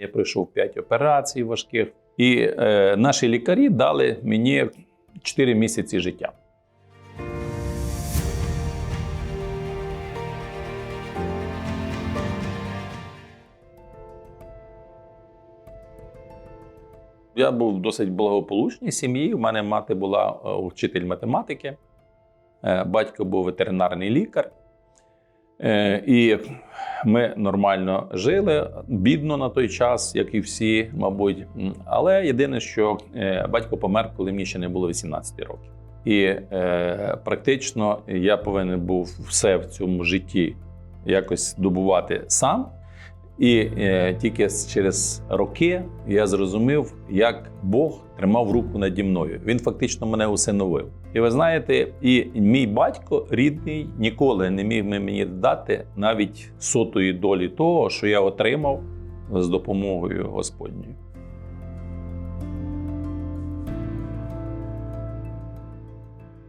Я пройшов 5 операцій важких, і е, наші лікарі дали мені 4 місяці життя. Я був досить благополучній сім'ї. У мене мати була е, вчитель математики, е, батько був ветеринарний лікар. Е, І ми нормально жили, бідно на той час, як і всі, мабуть. Але єдине, що е, батько помер, коли мені ще не було 18 років. І е, практично я повинен був все в цьому житті якось добувати сам. І е, тільки через роки я зрозумів, як Бог тримав руку наді мною. Він фактично мене усиновив. І ви знаєте, і мій батько рідний ніколи не міг мені дати навіть сотої долі того, що я отримав з допомогою Господньою.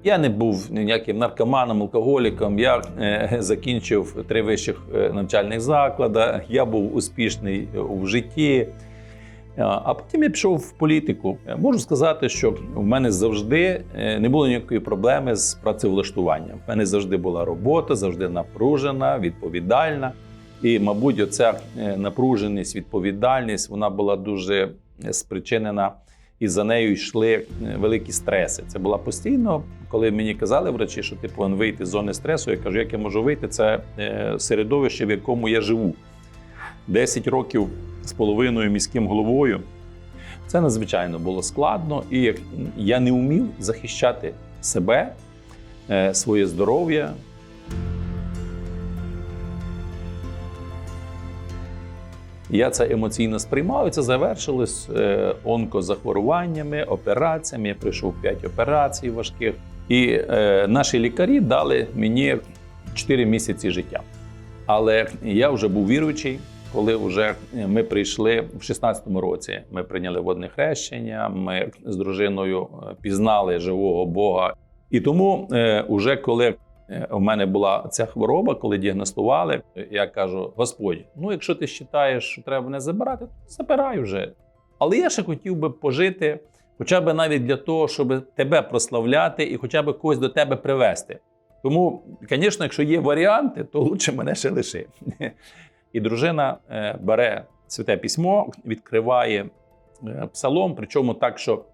Я не був ніяким наркоманом, алкоголіком. Я е, закінчив три вищих е, навчальних заклади. Я був успішний е, в житті. А потім я пішов в політику. Можу сказати, що в мене завжди не було ніякої проблеми з працевлаштуванням. В мене завжди була робота, завжди напружена, відповідальна. І, мабуть, оця напруженість, відповідальність вона була дуже спричинена, і за нею йшли е, великі стреси. Це була постійно, коли мені казали врачі, що ти повинен вийти з зони стресу. Я кажу, як я можу вийти? Це е, середовище, в якому я живу. 10 років з половиною міським головою. Це надзвичайно було складно, і я не вмів захищати себе, е, своє здоров'я. Я це емоційно сприймав, і це завершилось е, онкозахворюваннями, операціями. Я пройшов 5 операцій важких. І е, наші лікарі дали мені 4 місяці життя. Але я вже був віруючий, коли вже ми прийшли в 16-му році. Ми прийняли водне хрещення. Ми з дружиною е, пізнали живого Бога. І тому, е, уже коли у мене була ця хвороба, коли діагностували, я кажу: Господь, ну якщо ти вважаєш, що треба мене забирати, то забирай вже. Але я ще хотів би пожити, хоча б навіть для того, щоб тебе прославляти і хоча б когось до тебе привести. Тому, звісно, якщо є варіанти, то лучше мене ще лиши. І дружина е, бере святе письмо, відкриває е, псалом, причому так, що,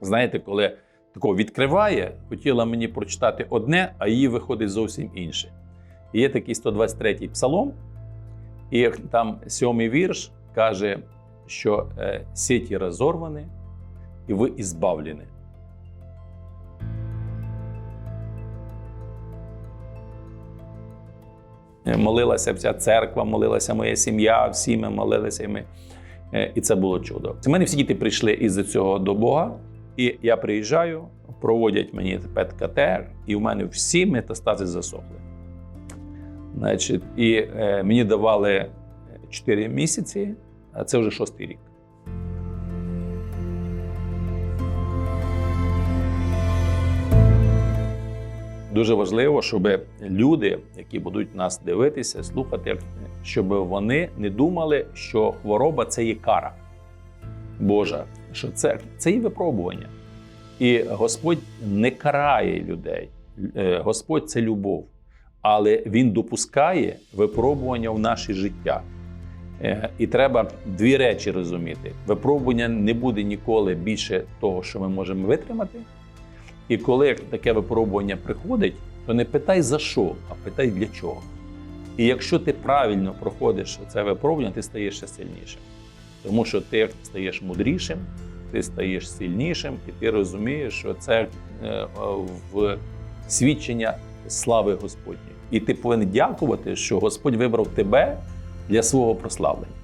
знаєте, коли тако відкриває, хотіла мені прочитати одне, а її виходить зовсім інше. І є такий 123-й псалом, і там сьомий вірш каже, що е, сіті розорвані, і ви ізбавлені. Е, молилася вся церква, молилася моя сім'я, всі ми молилися. І, ми, е, і це було чудо. У мене всі діти прийшли із цього до Бога, і я приїжджаю, проводять мені ПЕТ-КТ, і в мене всі метастази засохли. Значить, і е, мені давали 4 місяці, а це вже шостий рік. Дуже важливо, щоб люди, які будуть нас дивитися, слухати, щоб вони не думали, що хвороба це є кара Божа, що це, це є випробування. І Господь не карає людей. Е, Господь це любов, але Він допускає випробування в наше життя. Е, І треба дві речі розуміти: випробування не буде ніколи більше того, що ми можемо витримати. І коли таке випробування приходить, то не питай за що, а питай для чого. І якщо ти правильно проходиш це випробування, ти стаєш ще сильнішим. Тому що ти стаєш мудрішим, ти стаєш сильнішим, і ти розумієш, що це е, в свідчення слави Господньої. І ти повинен дякувати, що Господь вибрав тебе для свого прославлення.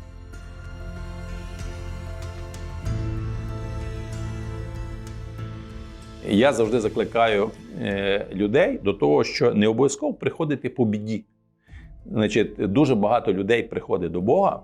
Я завжди закликаю е, людей до того, що не обов'язково приходити по біді. Значить, дуже багато людей приходить до Бога.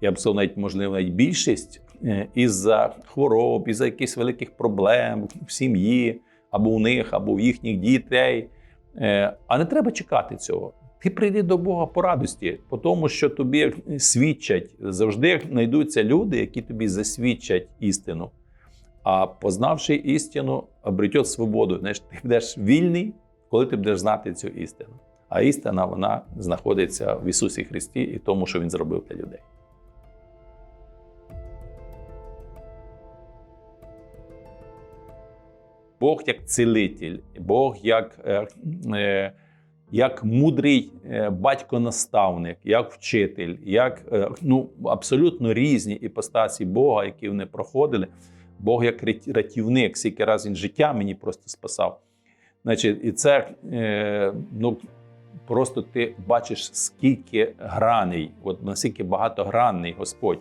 Я б сказав, навіть можливо, навіть більшість е, із-за хвороб, із-за якихось великих проблем в сім'ї, або у них, або в їхніх дітей. Е, А не треба чекати цього. Ти прийди до Бога по радості, по тому, що тобі свідчать. Завжди знайдуться люди, які тобі засвідчать істину. А познавши істину, обретет свободу. Знаєш, ти будеш вільний, коли ти будеш знати цю істину. А істина вона знаходиться в Ісусі Христі і тому, що Він зробив для людей. Бог як цілитель, Бог як, е, е, як мудрий е, батько-наставник, як вчитель, як ну, абсолютно різні іпостасі Бога, які вони проходили. Бог як рят- рятівник, скільки раз він життя мені просто спасав. Значить, і це ну, просто ти бачиш, скільки граней, от наскільки багатогранний Господь.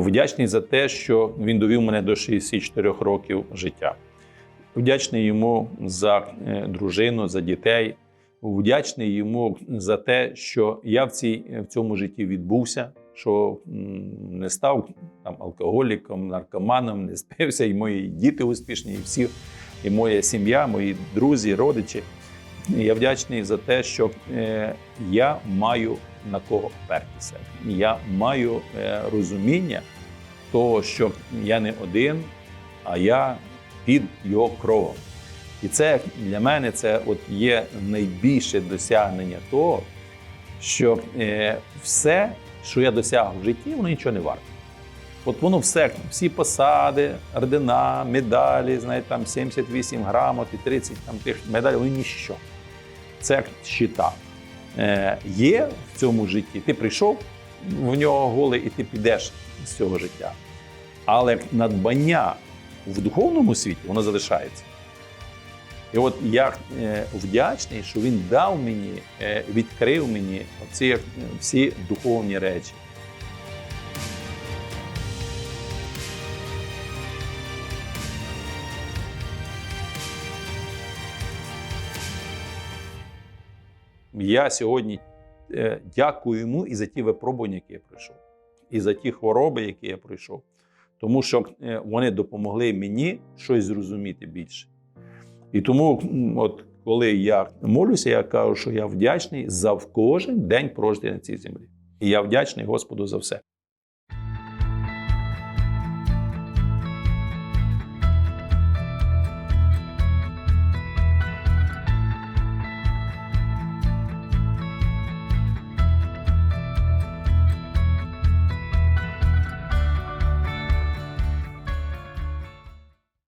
Вдячний за те, що він довів мене до 64 років життя. Вдячний йому за е, дружину, за дітей. Вдячний йому за те, що я в, цій, в цьому житті відбувся, що не став там, алкоголіком, наркоманом, не спився, і мої діти успішні, і всі, і моя сім'я, мої друзі, родичі. Я вдячний за те, що е, я маю на кого опертися. Я маю е, розуміння того, що я не один, а я під його кровом. І це для мене це от є найбільше досягнення того, що е, все, що я досяг в житті, воно нічого не варто. От воно все, всі посади, ордена, медалі, знаєте, там 78 грамот і 30 там, тих медалей, вони ніщо. Це щита. Е, є в цьому житті, ти прийшов в нього голий, і ти підеш з цього життя. Але надбання в духовному світі воно залишається. І от я е, вдячний, що він дав мені, е, відкрив мені ці всі духовні речі. Я сьогодні е, дякую йому і за ті випробування, які я пройшов, і за ті хвороби, які я пройшов. Тому що е, вони допомогли мені щось зрозуміти більше. І тому, от коли я молюся, я кажу, що я вдячний за кожен день прожитий на цій землі. І я вдячний Господу за все.